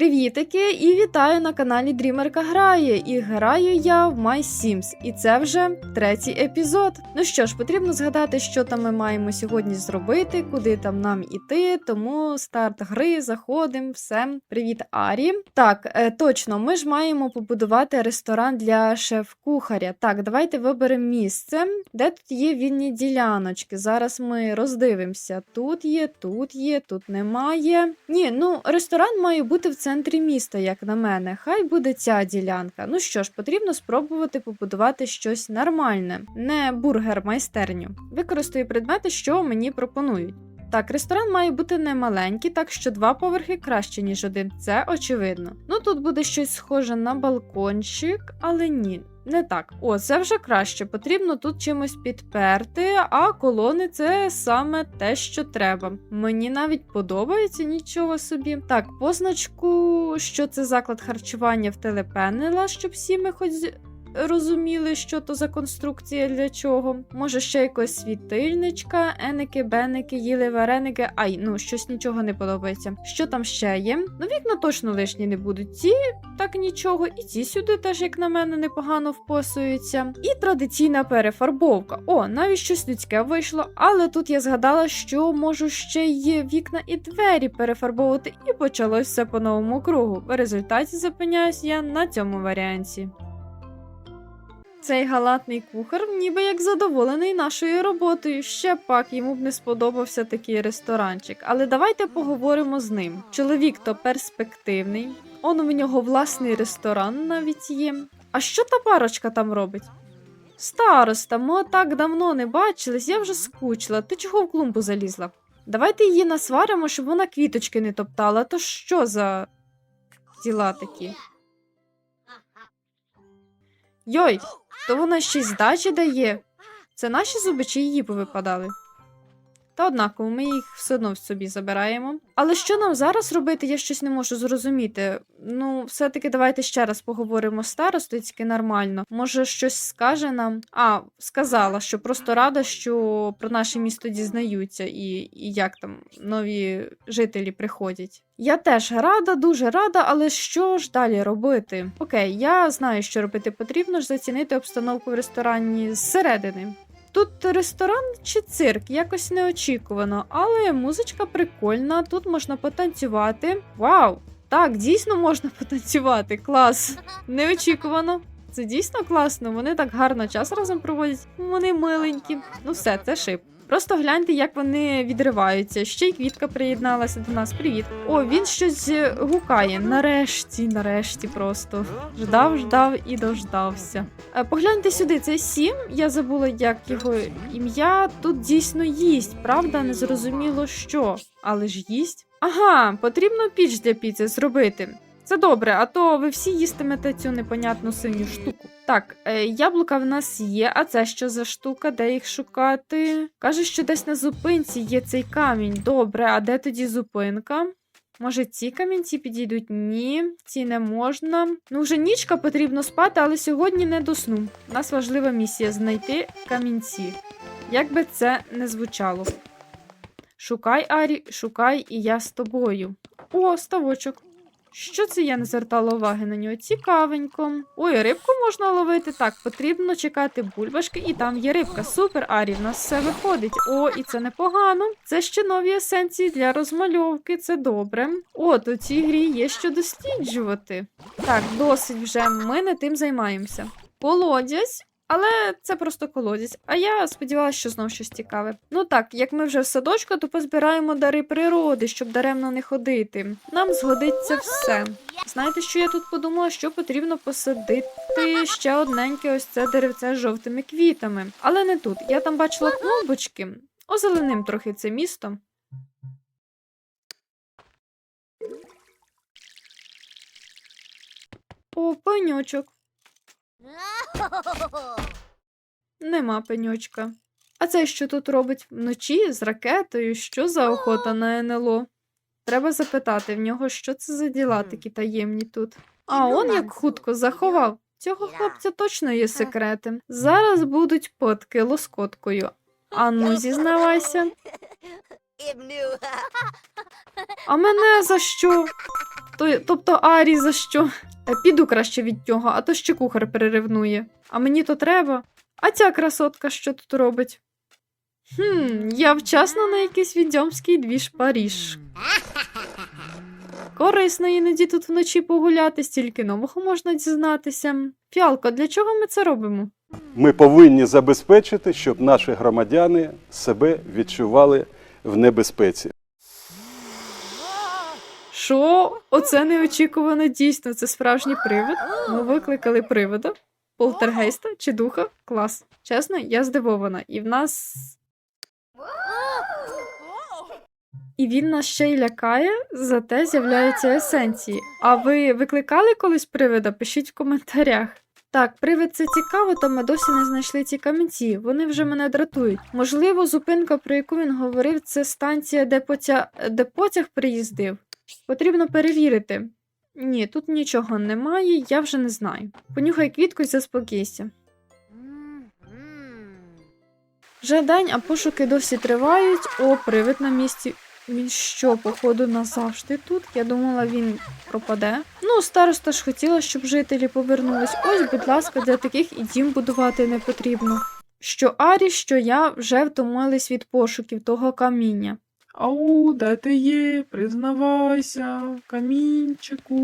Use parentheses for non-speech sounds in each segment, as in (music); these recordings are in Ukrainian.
Привітики і вітаю на каналі Дрімерка Грає. І граю я в My Sims. І це вже третій епізод. Ну що ж, потрібно згадати, що там ми маємо сьогодні зробити, куди там нам іти. Тому старт гри, заходимо, все. Привіт, Арі. Так, е, точно, ми ж маємо побудувати ресторан для шеф-кухаря. Так, давайте виберемо місце, де тут є вільні діляночки. Зараз ми роздивимося. Тут є, тут є, тут немає. Ні, ну ресторан має бути в центрі міста, як на мене. Хай буде ця ділянка. Ну що ж, потрібно спробувати побудувати щось нормальне, не бургер-майстерню. Використаю предмети, що мені пропонують. Так, ресторан має бути не маленький, так що два поверхи краще, ніж один. Це очевидно. Ну тут буде щось схоже на балкончик, але ні. Не так. О, це вже краще. Потрібно тут чимось підперти, а колони це саме те, що треба. Мені навіть подобається нічого собі. Так, позначку, що це заклад харчування втелепенила, щоб всі ми хоч розуміли, що то за конструкція для чого. Може, ще якось світильничка, еники, беники, їли вареники. Ай, ну щось нічого не подобається. Що там ще є? Ну, вікна точно лишні не будуть. Ці так нічого, і ці сюди теж, як на мене, непогано впосуються. І традиційна перефарбовка. О, навіть щось людське вийшло, але тут я згадала, що можу ще й вікна і двері перефарбовувати, і почалось все по новому кругу. В результаті зупиняюсь я на цьому варіанті. Цей галатний кухар ніби як задоволений нашою роботою. Ще пак йому б не сподобався такий ресторанчик. Але давайте поговоримо з ним. Чоловік то перспективний. Он у нього власний ресторан навіть є. А що та парочка там робить? Староста, ми так давно не бачились, я вже скучила. Ти чого в клумбу залізла? Давайте її насваримо, щоб вона квіточки не топтала. То що за діла такі? Йой, то вона ще й здачі дає. Це наші зуби чи її повипадали? Та однаково, ми їх все одно в собі забираємо. Але що нам зараз робити, я щось не можу зрозуміти. Ну, все-таки давайте ще раз поговоримо з старостою, тільки нормально. Може, щось скаже нам. А, сказала, що просто рада, що про наше місто дізнаються і, і як там нові жителі приходять. Я теж рада, дуже рада, але що ж далі робити? Окей, я знаю, що робити потрібно ж зацінити обстановку в ресторані зсередини. Тут ресторан чи цирк, якось неочікувано, але музичка прикольна, тут можна потанцювати. Вау! Так, дійсно можна (laughs) потанцювати. Клас! Неочікувано. Це дійсно класно. Вони так гарно час разом проводять. Вони миленькі. Ну все, це шип. Просто гляньте, як вони відриваються. Ще й квітка приєдналася до нас. Привіт. О, він щось е, гукає. Нарешті, нарешті, просто ждав, ждав і дождався. Е, Погляньте сюди, це сім. Я забула, як його ім'я. Тут дійсно їсть, правда, не зрозуміло що, але ж їсть. Ага, потрібно піч для піци зробити. Це добре, а то ви всі їстимете цю непонятну синю штуку. Так, е, яблука в нас є, а це що за штука? Де їх шукати? Каже, що десь на зупинці є цей камінь. Добре, а де тоді зупинка? Може, ці камінці підійдуть? Ні, ці не можна. Ну, вже нічка потрібно спати, але сьогодні не до сну. У нас важлива місія знайти камінці. Як би це не звучало. Шукай, Арі, шукай, і я з тобою. О, ставочок. Що це я не звертала уваги на нього? Цікавенько. Ой, рибку можна ловити. Так, потрібно чекати бульбашки, і там є рибка. Супер, Арі, в нас все виходить. О, і це непогано. Це ще нові есенції для розмальовки, це добре. О, то цій грі є що досліджувати. Так, досить вже. Ми не тим займаємося. Колодязь. Але це просто колодязь. А я сподівалася, що знов щось цікаве. Ну так, як ми вже в садочку, то позбираємо дари природи, щоб даремно не ходити. Нам згодиться все. Знаєте, що я тут подумала, що потрібно посадити ще одненьке ось це деревце з жовтими квітами. Але не тут. Я там бачила клумбочки. Озеленим трохи це місто. О, пеньочок. Нема пеньочка. А це що тут робить вночі з ракетою? Що за охота на НЛО? Треба запитати в нього, що це за діла такі таємні тут. А он як хутко заховав. Цього хлопця точно є секрети. Зараз будуть потки лоскоткою. Ану, зізнавайся. (laughs) А мене за що? То, тобто Арі за що? Та піду краще від нього, а то ще кухар переревнує. А мені то треба. А ця красотка що тут робить? Хм, я вчасно на якийсь відьомський двіж Паріж. Корисно іноді тут вночі погуляти, стільки нового можна дізнатися. Фіалко, для чого ми це робимо? Ми повинні забезпечити, щоб наші громадяни себе відчували в небезпеці. Що? Оце неочікувано дійсно. Це справжній привид. Ми викликали привида, полтергейста чи духа. Клас. Чесно, я здивована. І в нас. І він нас ще й лякає, зате з'являються есенції. А ви викликали колись привида? Пишіть в коментарях. Так, привид це цікаво, та ми досі не знайшли ці камінці. Вони вже мене дратують. Можливо, зупинка, про яку він говорив, це станція, де, потяг, де потяг приїздив. Потрібно перевірити. Ні, тут нічого немає, я вже не знаю. Понюхай квітку і заспокійся. Вже день, а пошуки досі тривають. О, привид на місці. Він що, походу, назавжди тут? Я думала, він пропаде. Ну, староста ж хотіла, щоб жителі повернулись. Ось, будь ласка, для таких і дім будувати не потрібно. Що Арі, що я вже втомились від пошуків того каміння. Ау, де ти є? Признавайся, камінчику.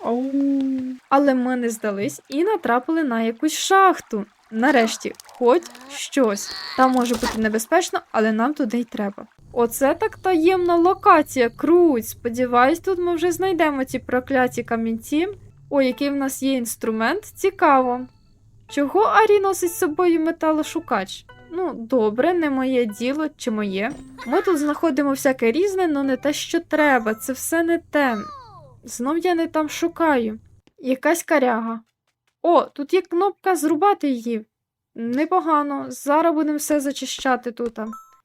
Ау. Але ми не здались і натрапили на якусь шахту. Нарешті, хоч щось. Там може бути небезпечно, але нам туди й треба. Оце так таємна локація, круть. Сподіваюсь, тут ми вже знайдемо ці прокляті камінці. О, який в нас є інструмент, цікаво. Чого Арі носить з собою металошукач? Ну, добре, не моє діло чи моє. Ми тут знаходимо всяке різне, але не те, що треба. Це все не те. Знов я не там шукаю. Якась каряга. О, тут є кнопка зрубати її. Непогано. Зараз будемо все зачищати тут.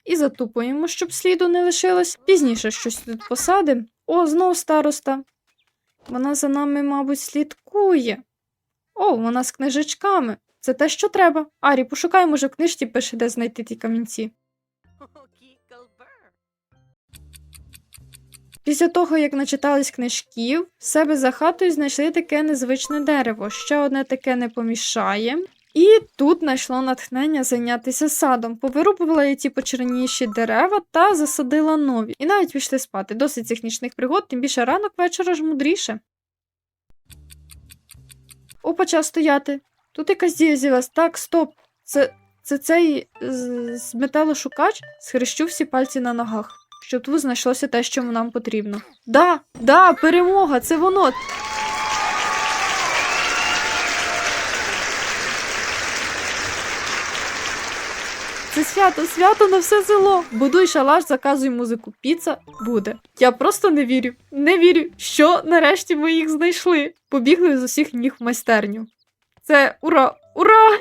І затупуємо, щоб сліду не лишилось. Пізніше щось тут посадимо. О, знов староста. Вона за нами, мабуть, слідкує. О, вона з книжечками. Це те, що треба. Арі, пошукай, може, в книжці пише, де знайти ті камінці. Після того, як начитались книжків, в себе за хатою знайшли таке незвичне дерево, ще одне таке не помішає. І тут знайшло натхнення зайнятися садом. Повирубувала я ті почерніші дерева та засадила нові. І навіть пішли спати. Досить цих нічних пригод, тим більше ранок вечора ж мудріше. Опа, час стояти. Тут якась дія з'явилась. Так, стоп. Це, це цей з, з металошукач схрещу всі пальці на ногах щоб тут знайшлося те, що нам потрібно. Да, да, перемога, це воно. Це свято, свято на все село. Будуй шалаш, заказуй музику. Піца буде. Я просто не вірю. Не вірю, що нарешті ми їх знайшли. Побігли з усіх ніг в майстерню. Це ура! Ура!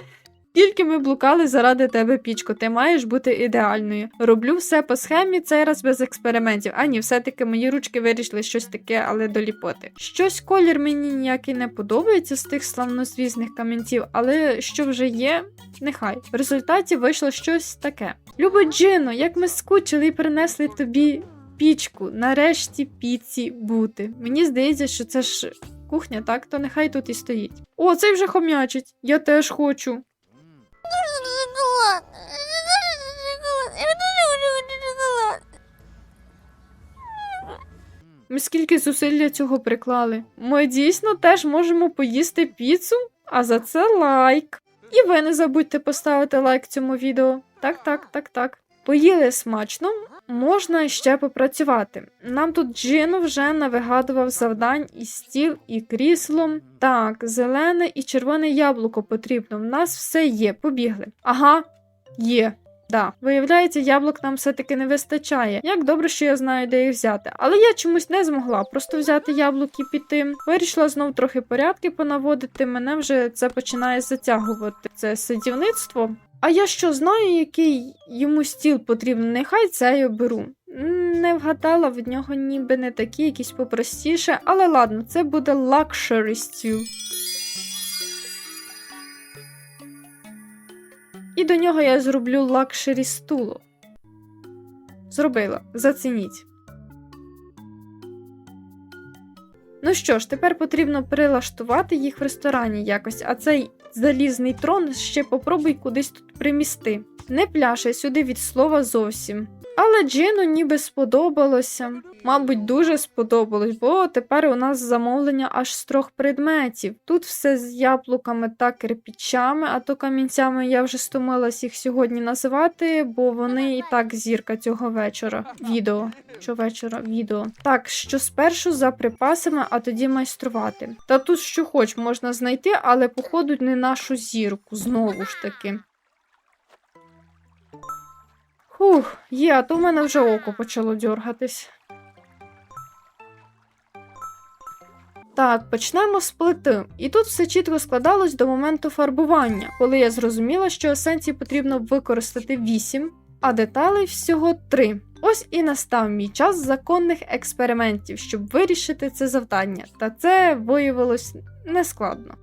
Тільки ми блукали заради тебе, пічко, ти маєш бути ідеальною. Роблю все по схемі, цей раз без експериментів. А ні, все-таки мої ручки вирішили щось таке, але доліпоти. Щось колір мені ніякий не подобається з тих славнозвісних камінців, але що вже є, нехай. В результаті вийшло щось таке. Любо Джино, як ми скучили і принесли тобі пічку, нарешті піці бути. Мені здається, що це ж кухня, так, то нехай тут і стоїть. О, цей вже хом'ячить. Я теж хочу. Ми скільки зусиль для цього приклали. Ми дійсно теж можемо поїсти піцу, а за це лайк. І ви не забудьте поставити лайк цьому відео. Так, так, так, так. Поїли смачно, можна ще попрацювати. Нам тут Джину вже навигадував завдань і стіл, і крісло. Так, зелене і червоне яблуко потрібно. В нас все є, побігли. Ага, є. Да, виявляється, яблук нам все-таки не вистачає. Як добре, що я знаю, де їх взяти. Але я чомусь не змогла просто взяти яблук і піти. Вирішила знов трохи порядки понаводити. Мене вже це починає затягувати. Це садівництво. А я що знаю, який йому стіл потрібен, нехай це й оберу. Не вгадала, в нього ніби не такі, якісь попростіше, але ладно, це буде luxury stew. І до нього я зроблю лакшері стулу. Зробила, зацініть. Ну що ж, тепер потрібно прилаштувати їх в ресторані якось, а цей залізний трон ще попробуй кудись тут примісти. Не пляшай сюди від слова зовсім. Але Джину ніби сподобалося. Мабуть, дуже сподобалось, бо тепер у нас замовлення аж з трьох предметів. Тут все з яблуками та кирпічами, а то камінцями я вже стомилась їх сьогодні називати, бо вони і так зірка цього вечора. Відео. Щовечора відео. Так, що спершу за припасами, а тоді майструвати. Та тут що хоч можна знайти, але походу не нашу зірку, знову ж таки. Хух, є, а то в мене вже око почало дьоргатись. Так, почнемо з плити. І тут все чітко складалось до моменту фарбування, коли я зрозуміла, що есенції потрібно використати 8, а деталей всього 3. Ось і настав мій час законних експериментів, щоб вирішити це завдання, та це виявилось нескладно.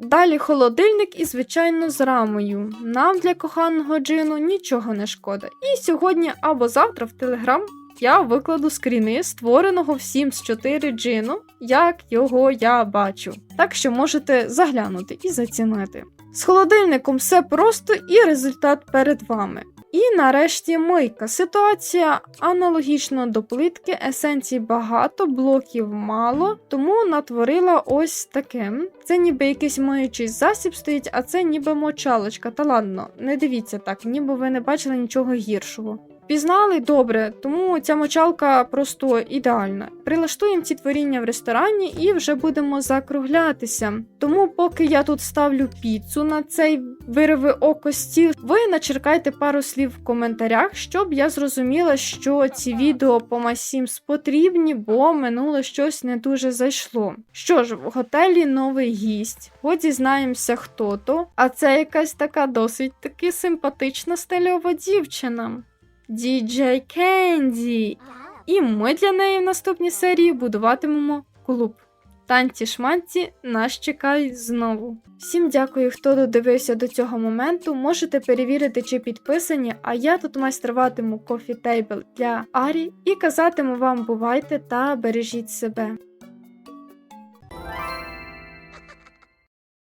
Далі холодильник і, звичайно, з рамою. Нам для коханого джину нічого не шкода. І сьогодні або завтра в Телеграм я викладу скріни створеного в Sims 4 джину, як його я бачу. Так що можете заглянути і зацінити. З холодильником все просто і результат перед вами. І нарешті мийка. Ситуація аналогічна до плитки, есенцій багато, блоків мало, тому натворила ось таке. Це ніби якийсь миючий засіб стоїть, а це ніби мочалочка. Та ладно, не дивіться так, ніби ви не бачили нічого гіршого. Пізнали добре, тому ця мочалка просто ідеальна. Прилаштуємо ці творіння в ресторані і вже будемо закруглятися. Тому, поки я тут ставлю піцу на цей вириви око стіл, ви начеркайте пару слів в коментарях, щоб я зрозуміла, що ці відео по Масімс потрібні, бо минуле щось не дуже зайшло. Що ж, в готелі новий гість. От дізнаємося, хто то. А це якась така досить таки симпатична стильова дівчина. DJ Кенді. І ми для неї в наступній серії будуватимемо клуб. Танці шманці нас чекають знову. Всім дякую, хто додивився до цього моменту. Можете перевірити, чи підписані, а я тут майструватиму кофі-тейбл для Арі і казатиму вам бувайте та бережіть себе.